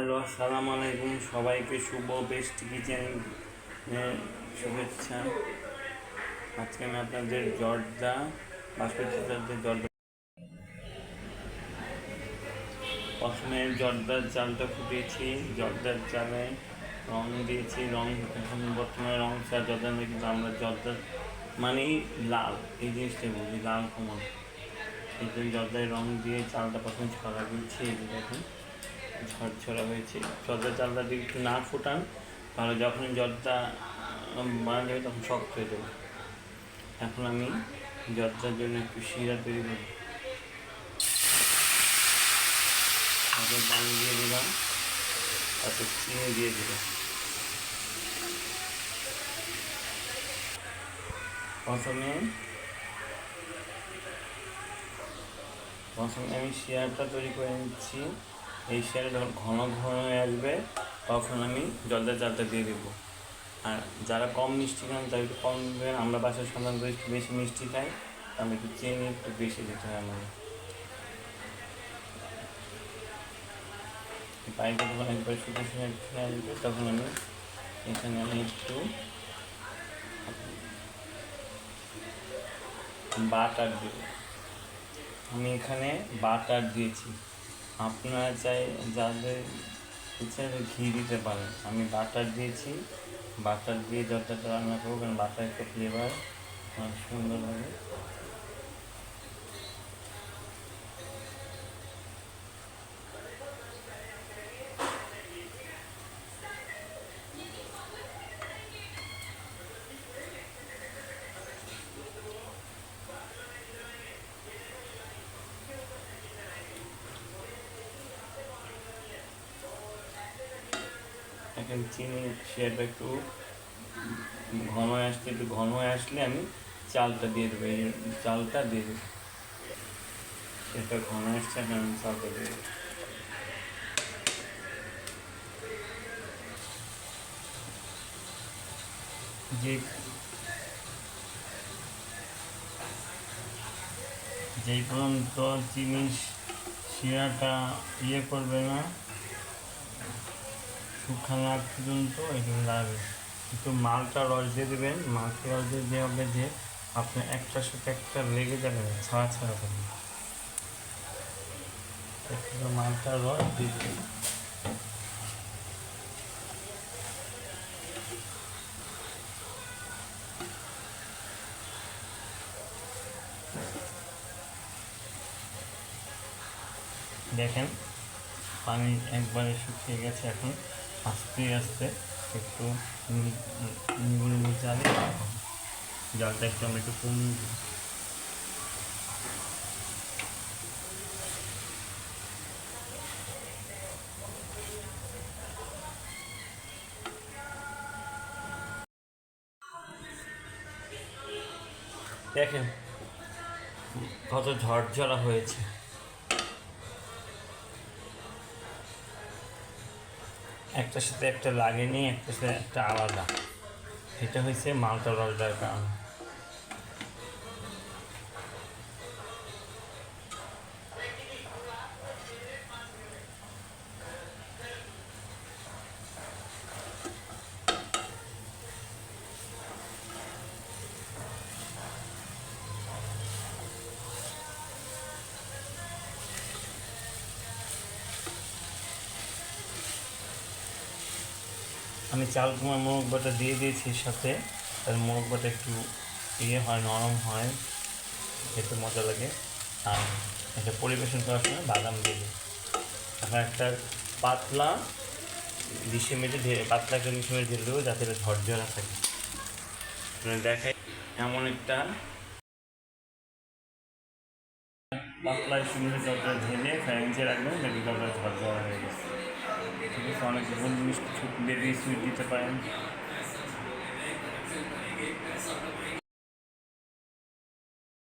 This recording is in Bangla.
হ্যালো আসসালামু আলাইকুম সবাইকে শুভ বেস্ট কিচেন শুভেচ্ছা। আজকে আমি আপনাদের জর্দা বাসপতি জর্দা। প্রথমে জর্দার চালটা ফুটিয়েছি, জর্দার চালে রং দিয়েছি, রং এখন বর্তমানে রং চা জর্দা নেই, কিন্তু আমরা জর্দার মানেই লাল, এই জিনিসটাই বলি, লাল কমল এই জন্য জর্দায় রং দিয়ে চালটা প্রথমে ছড়া দিয়েছি, এই দেখুন। ঝরঝরা হয়েছে। জর্দার চালটা যদি একটু না ফুটান, তাহলে যখন জর্দা বানা যাবে তখন শক্ত হয়ে যাবে। এখন আমি জর্দার জন্য একটু শিরা তৈরি করি পানি দিয়ে দিলাম, তারপর চিনি দিয়ে দিলাম। প্রথমে প্রথমে আমি শেয়ারটা তৈরি করে নিচ্ছি। এই শেয়ার যখন ঘন ঘন আসবে, তখন আমি জলটা চালটা দিয়ে দেবো। আর যারা কম মিষ্টি খান একটু কম দেবেন। আমরা বাসায় সাধারণত একটু বেশি মিষ্টি খাই, তাহলে একটু চিনি, একটু বেশি দিতে হয় আমাদের। পাইপটা যখন একবার শুকনো শুনে আসবে, তখন আমি এখানে আমি একটু বাটার দেবো। আমি এখানে বাটার দিয়েছি। আপনারা চাই, যাদের ইচ্ছা ঘি দিতে পারেন। আমি বাটার দিয়েছি। বাটার দিয়ে যতটা রান্না করব, কারণ বাটার একটা ফ্লেভার অনেক সুন্দর লাগে। এখন চিনি সেটা একটু ঘন আসতে, একটু ঘন আসলে আমি চালটা দিয়ে দেবো চালটা দিয়ে দেবো। সেটা ঘন আসছে, এখন আমি চালটা দিয়ে যে যেই পর্যন্ত চিনি শিরাটা ইয়ে করবে না। শুকনো আগ পর্যন্ত এখানে লাগবে একটু মালটা রস দিয়ে দেবেন। মালটা রস দিয়ে দেওয়া হবে যে আপনার একটার সাথে একটা লেগে যাবে, ছাড়া ছাড়া থাকবে মালটা রস দিয়ে দেখেন, পানি একবারে শুকিয়ে গেছে এখন। আস্তে আস্তে একটু নিগুলো চালে জলটা একটু আমরা একটু কমিয়ে দিই। দেখেন, কত ঝরঝরা হয়েছে। একটার সাথে একটা লাগেনি একটার সাথে একটা আলাদা। এটা হয়েছে মালটা রসদার কারণ। আমি চাল কুমা মোরগ বাটা দিয়ে দিয়েছি সাথে। তার মোরগ বাটা একটু ইয়ে হয়, নরম হয়। খেতে মজা লাগে। আর এটা পরিবেশন করার সময় বাদাম দিয়ে এখন একটা পাতলা ডিশে মেটে ঢেলে পাতলা একটা ডিশে মেটে ঢেলে দেবো যাতে এটা ঝরঝরা থাকে। মানে দেখাই, এমন একটা পাতলা সুন্দর জলটা ঢেলে ফ্যাংচে রাখবেন দেখি জলটা ঝরঝরা হয়ে গেছে। ঠিক আছে অনেক গুণ মিষ্টি বেবি সুইট দিতে পারেন।